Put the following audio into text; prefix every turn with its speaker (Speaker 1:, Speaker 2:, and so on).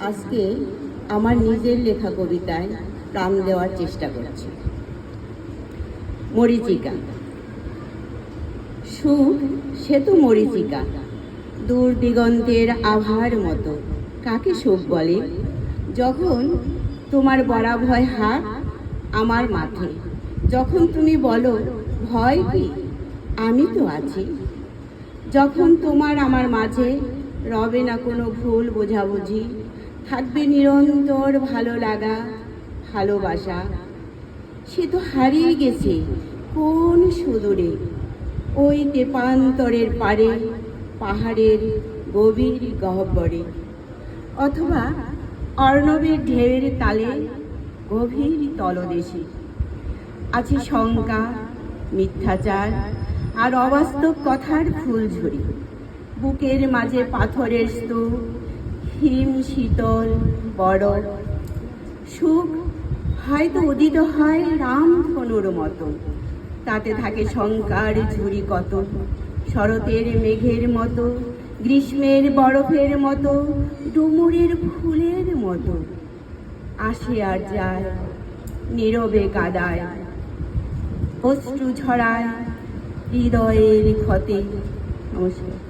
Speaker 1: আজকে আমার নিজের লেখা কবিতায় প্রাণ দেওয়ার চেষ্টা করছি। মরিচিকা। সুখ, সে তো মরিচিকা। দূর দিগন্তের আভার মতো। কাকে সুখ বলে? যখন তোমার বড়া ভয় হাত আমার মাথে যখন তুমি বলো, ভয় কি? আমি তো আছি। যখন তোমার আমার মাঝে, রবে না কোনো ভুল বোঝাবুঝি। থাকবে নিরন্তর ভালো লাগা, ভালোবাসা। সে তো হারিয়ে গেছে কোন সুদূরে। ওই তেপান্তরের পারে পাহাড়ের গভীর গহ্বরে। অথবা অর্ণবের ঢেউয়ের তালে গভীর তলদেশে। আছে শঙ্কা, মিথ্যাচার আর অবাস্তব কথার ফুলঝুরি। বুকের মাঝে পাথরের স্তূপ হিম শীতল বরফ। সুখ হয়তো উদিত হয় রাম ধনুর মতো। তাতে থাকে শঙ্কার ঝুরি কত। শরতের মেঘের মতো, গ্রীষ্মের বরফের মতো, ডুমুরের ফুলের মতো। আসে আর যায়, নীরবে কাদায়। অশ্রু ছড়ায় হৃদয়ের ক্ষতে। নমস্কার।